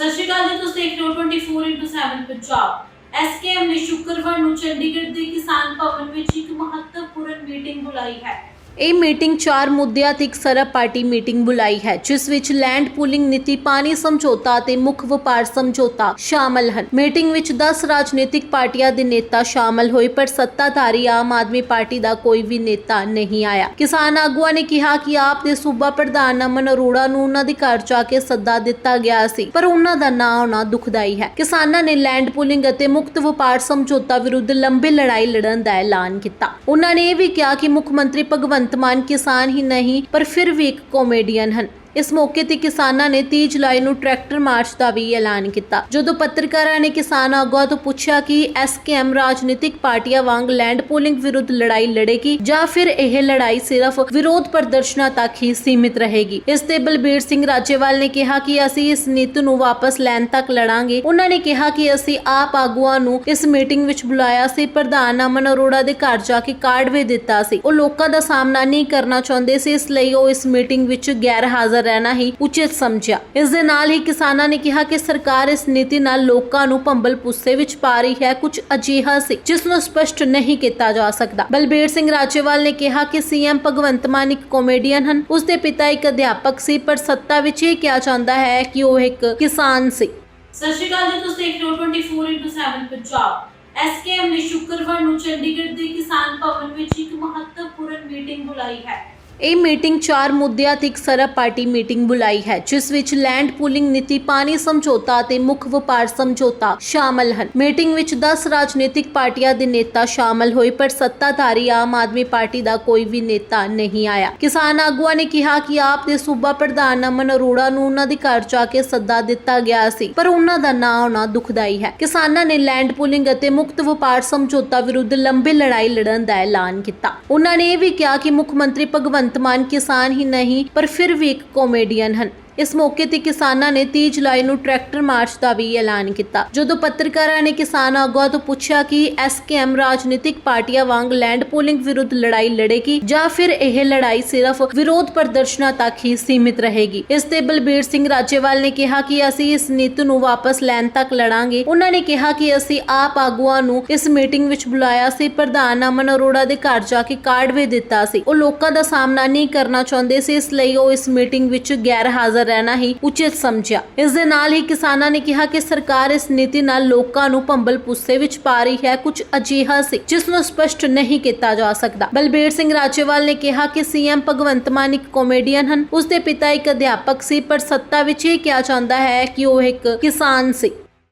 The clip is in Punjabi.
ਸਤਿ ਸ਼੍ਰੀ ਅਕਾਲ ਜੀ, ਤੁਸੀਂ ਦੇਖ ਰਹੇ ਹੋ 24/7 ਪੰਜਾਬ। ਐਸਕੇਐਮ ਨੇ ਸ਼ੁੱਕਰਵਾਰ ਨੂੰ ਚੰਡੀਗੜ੍ਹ ਦੇ ਕਿਸਾਨ ਭਵਨ ਵਿੱਚ ਇੱਕ ਮਹੱਤਵਪੂਰਨ ਮੀਟਿੰਗ ਬੁਲਾਈ ਹੈ। ਇਹ ਮੀਟਿੰਗ ਚਾਰ ਮੁੱਦਿਆਂ ਤੇ ਇੱਕ ਸਰਬ ਪਾਰਟੀ ਮੀਟਿੰਗ ਬੁਲਾਈ ਹੈ, ਜਿਸ ਵਿੱਚ ਲੈਂਡ ਪੂਲਿੰਗ ਨੀਤੀ, ਪਾਣੀ ਸਮਝੌਤਾ ਅਤੇ ਮੁੱਖ ਵਪਾਰ ਸਮਝੌਤਾ ਸ਼ਾਮਲ ਹਨ। ਮੀਟਿੰਗ ਵਿੱਚ 10 ਰਾਜਨੀਤਿਕ ਪਾਰਟੀਆਂ ਦੇ ਨੇਤਾ ਸ਼ਾਮਲ ਹੋਏ, ਪਰ ਸੱਤਾਧਾਰੀ ਆਮ ਆਦਮੀ ਪਾਰਟੀ ਦਾ ਕੋਈ ਵੀ ਨੇਤਾ ਨਹੀਂ ਆਇਆ। ਕਿਸਾਨ ਆਗੂਆਂ ਨੇ ਕਿਹਾ ਕਿ ਆਪ ਦੇ ਸੂਬਾ ਪ੍ਰਧਾਨ ਅਮਨ ਅਰੋੜਾ ਨੂੰ ਉਹਨਾਂ ਦੇ ਘਰ ਜਾ ਕੇ ਸੱਦਾ ਦਿੱਤਾ ਗਿਆ ਸੀ, ਪਰ ਉਹਨਾਂ ਦਾ ਨਾਂ ਆਉਣਾ ਦੁਖਦਾਈ ਹੈ। ਕਿਸਾਨਾਂ ਨੇ ਲੈਂਡ ਪੂਲਿੰਗ ਅਤੇ ਮੁਕਤ ਵਪਾਰ ਸਮਝੌਤਾ ਵਿਰੁੱਧ ਲੰਬੀ ਲੜਾਈ ਲੜਨ ਦਾ ਐਲਾਨ ਕੀਤਾ। ਉਹਨਾਂ ਨੇ ਇਹ ਵੀ ਕਿਹਾ ਕਿ ਮੁੱਖ ਮੰਤਰੀ ਭਗਵੰਤ ਮਾਨ ਕਿਸਾਨ ਹੀ ਨਹੀਂ ਪਰ ਫਿਰ ਵੀ ਇੱਕ ਕਾਮੇਡੀਅਨ ਹਨ। ਇਸ ਮੌਕੇ ਤੇ ਕਿਸਾਨਾਂ ਨੇ 30 ਜੁਲਾਈ ਨੂੰ ਟਰੈਕਟਰ ਮਾਰਚ ਦਾ ਵੀ ਐਲਾਨ ਕੀਤਾ, ਜਦੋਂ ਪੱਤਰਕਾਰਾਂ ਨੇ ਕਿਸਾਨ ਆਗੂਆਂ ਤੋਂ ਪੁੱਛਿਆ ਕਿ ਐਸਕੇਐਮ ਰਾਜਨੀਤਿਕ ਪਾਰਟੀਆਂ ਵਾਂਗ ਲੈਂਡ ਪੂਲਿੰਗ ਵਿਰੁੱਧ ਲੜਾਈ ਲੜੇਗੀ ਜਾਂ ਫਿਰ ਇਹ ਲੜਾਈ ਸਿਰਫ ਵਿਰੋਧ ਪ੍ਰਦਰਸ਼ਨਾਂ ਤੱਕ ਹੀ ਸੀਮਿਤ ਰਹੇਗੀ। ਇਸ ਤੇ ਬਲਬੀਰ ਸਿੰਘ ਰਾਜੇਵਾਲ ਨੇ ਕਿਹਾ ਕਿ ਅਸੀਂ ਇਸ ਨੀਤ ਨੂੰ ਵਾਪਸ ਲੈਣ ਤੱਕ ਲੜਾਂਗੇ। ਉਹਨਾਂ ਨੇ ਕਿਹਾ ਕਿ ਅਸੀਂ ਆਪ ਆਗੂਆਂ ਨੂੰ ਇਸ ਮੀਟਿੰਗ ਵਿੱਚ ਬੁਲਾਇਆ ਸੀ। ਪ੍ਰਧਾਨ ਅਮਨ ਅਰੋੜਾ ਦੇ ਘਰ ਜਾ ਕੇ ਕਾਰਡ ਵੀ ਦਿੱਤਾ ਸੀ। ਉਹ ਲੋਕਾਂ ਦਾ ਸਾਹਮਣਾ ਨਹੀਂ ਕਰਨਾ ਚਾਹੁੰਦੇ ਸੀ, ਇਸ ਲਈ ਉਹ ਇਸ ਮੀਟਿੰਗ ਵਿੱਚ ਗੈਰ ਹਾਜ਼ਰ ਰਹਿਣਾ ਹੀ ਉਚਿਤ ਸਮਝਿਆ। ਇਸ ਦੇ ਨਾਲ ਹੀ ਕਿਸਾਨਾਂ ਨੇ ਕਿਹਾ ਕਿ ਸਰਕਾਰ ਇਸ ਨੀਤੀ ਨਾਲ ਲੋਕਾਂ ਨੂੰ ਭੰਬਲ ਪੁੱਸੇ ਵਿੱਚ ਪਾ ਰਹੀ ਹੈ। ਕੁਝ ਅਜਿਹਾ ਸੀ, ਜਿਸ ਨੂੰ ਸਪਸ਼ਟ ਨਹੀਂ ਕੀਤਾ ਜਾ ਸਕਦਾ। ਬਲਬੀਰ ਸਿੰਘ ਰਾਜੇਵਾਲ ਨੇ ਕਿਹਾ ਕਿ ਸੀਐਮ ਭਗਵੰਤ ਮਾਨ ਇੱਕ ਕਾਮੇਡੀਅਨ ਹਨ। ਉਸ ਦੇ ਪਿਤਾ ਇੱਕ ਅਧਿਆਪਕ ਸੀ, ਪਰ ਸੱਤਾ ਵਿੱਚ ਇਹ ਕਿਹਾ ਜਾਂਦਾ ਹੈ ਕਿ ਉਹ ਇੱਕ ਕਿਸਾਨ ਸੀ। ਸਤਿ ਸ਼੍ਰੀ ਅਕਾਲ ਜੀ, ਤੁਸੀਂ ਦੇਖ ਰਹੇ ਹੋ 24/7 ਪੰਜਾਬ। ਐਸਕੇਐਮ ਨੇ ਸ਼ੁੱਕਰਵਾਰ ਨੂੰ ਚੰਡੀਗੜ੍ਹ ਦੇ ਕਿਸਾਨ ਭਵਨ ਵਿੱਚ ਇੱਕ ਮਹੱਤਵਪੂਰਨ ਮੀਟਿੰਗ ਬੁਲਾਈ ਹੈ। ਇਹ ਮੀਟਿੰਗ ਚਾਰ ਮੁੱਦਿਆਂ ਤੇ ਇੱਕ ਸਰਬ ਪਾਰਟੀ ਮੀਟਿੰਗ ਬੁਲਾਈ ਹੈ, ਜਿਸ ਵਿੱਚ ਲੈਂਡ ਪੂਲਿੰਗ ਨੀਤੀ, ਪਾਣੀ ਸਮਝੌਤਾ ਅਤੇ ਮੁੱਖ ਵਪਾਰ ਸਮਝੌਤਾ ਸ਼ਾਮਲ ਹਨ। ਮੀਟਿੰਗ ਵਿੱਚ 10 ਰਾਜਨੀਤਿਕ ਪਾਰਟੀਆਂ ਦੇ ਨੇਤਾ ਸ਼ਾਮਲ ਹੋਏ, ਪਰ ਸੱਤਾਧਾਰੀ ਆਮ ਆਦਮੀ ਪਾਰਟੀ ਦਾ ਕੋਈ ਵੀ ਨੇਤਾ ਨਹੀਂ ਆਇਆ। ਕਿਸਾਨ ਆਗੂਆਂ ਨੇ ਕਿਹਾ ਕਿ ਆਪ ਦੇ ਸੂਬਾ ਪ੍ਰਧਾਨ ਅਮਨ ਅਰੋੜਾ ਨੂੰ ਉਹਨਾਂ ਦੇ ਘਰ ਜਾ ਕੇ ਸੱਦਾ ਦਿੱਤਾ ਗਿਆ ਸੀ, ਪਰ ਉਹਨਾਂ ਦਾ ਨਾਂ ਆਉਣਾ ਦੁਖਦਾਈ ਹੈ। ਕਿਸਾਨਾਂ ਨੇ ਲੈਂਡ ਪੂਲਿੰਗ ਅਤੇ ਮੁਕਤ ਵਪਾਰ ਸਮਝੌਤਾ ਵਿਰੁੱਧ ਲੰਬੀ ਲੜਾਈ ਲੜਨ ਦਾ ਐਲਾਨ ਕੀਤਾ। ਉਹਨਾਂ ਨੇ ਇਹ ਵੀ ਕਿਹਾ ਕਿ ਮੁੱਖ ਮੰਤਰੀ ਭਗਵੰਤ ਮਾਨ ਕਿਸਾਨ ਹੀ ਨਹੀਂ ਪਰ ਫਿਰ ਵੀ ਇੱਕ ਕਾਮੇਡੀਅਨ ਹਨ। ਇਸ ਮੌਕੇ ਤੇ ਕਿਸਾਨਾਂ ਨੇ 30 ਜੁਲਾਈ ਨੂੰ ਟਰੈਕਟਰ ਮਾਰਚ ਦਾ ਵੀ ਐਲਾਨ ਕੀਤਾ। ਜਦੋਂ ਪੱਤਰਕਾਰਾਂ ਨੇ ਕਿਸਾਨ ਆਗੂਆਂ ਤੋਂ ਪੁੱਛਿਆ ਕਿ ਐਸਕੇਐਮ ਰਾਜਨੀਤਿਕ ਪਾਰਟੀਆਂ ਵਾਂਗ ਲੈਂਡ ਪੂਲਿੰਗ ਵਿਰੁੱਧ ਲੜਾਈ ਲੜੇਗੀ ਜਾਂ ਫਿਰ ਇਹ ਲੜਾਈ ਸਿਰਫ ਵਿਰੋਧ ਪ੍ਰਦਰਸ਼ਨਾਂ ਤੱਕ ਹੀ ਸੀਮਿਤ ਰਹੇਗੀ। ਇਸ ਤੇ ਬਲਬੀਰ ਸਿੰਘ ਰਾਜੇਵਾਲ ਨੇ ਕਿਹਾ ਕਿ ਅਸੀਂ ਇਸ ਨੀਤ ਨੂੰ ਵਾਪਸ ਲੈਣ ਤੱਕ ਲੜਾਂਗੇ। ਉਹਨਾਂ ਨੇ ਕਿਹਾ ਕਿ ਅਸੀਂ ਆਪ ਆਗੂਆਂ ਨੂੰ ਇਸ ਮੀਟਿੰਗ ਵਿੱਚ ਬੁਲਾਇਆ ਸੀ। ਪ੍ਰਧਾਨ ਅਮਨ ਅਰੋੜਾ ਦੇ ਘਰ ਜਾ ਕੇ ਕਾਰਡ ਵੀ ਦਿੱਤਾ ਸੀ। ਉਹ ਲੋਕਾਂ ਦਾ ਸਾਹਮਣਾ ਨਹੀਂ ਕਰਨਾ ਚਾਹੁੰਦੇ ਸੀ, ਇਸ ਲਈ ਉਹ ਇਸ ਮੀਟਿੰਗ ਵਿੱਚ ਗੈਰ ਹਾਜ਼ਰ ਰਹਿਣਾ ਹੀ ਉਚਿਤ ਸਮਝਿਆ। ਇਸ ਦੇ ਨਾਲ ਹੀ ਕਿਸਾਨਾਂ ਨੇ ਕਿਹਾ ਕਿ ਸਰਕਾਰ ਇਸ ਨੀਤੀ ਨਾਲ ਲੋਕਾਂ ਨੂੰ ਭੰਬਲ ਪੁੱਸੇ ਵਿੱਚ ਪਾ ਰਹੀ ਹੈ। ਕੁਝ ਅਜਿਹਾ ਸੀ, ਜਿਸ ਨੂੰ ਸਪਸ਼ਟ ਨਹੀਂ ਕੀਤਾ ਜਾ ਸਕਦਾ। ਬਲਬੀਰ ਸਿੰਘ ਰਾਜੇਵਾਲ ਨੇ ਕਿਹਾ ਕਿ ਸੀਐਮ ਭਗਵੰਤ ਮਾਨ ਇੱਕ ਕਾਮੇਡੀਅਨ ਹਨ। ਉਸ ਦੇ ਪਿਤਾ ਇੱਕ ਅਧਿਆਪਕ ਸੀ, ਪਰ ਸੱਤਾ ਵਿੱਚ ਇਹ ਕਿਹਾ ਜਾਂਦਾ ਹੈ ਕਿ ਉਹ ਇੱਕ ਕਿਸਾਨ ਸੀ।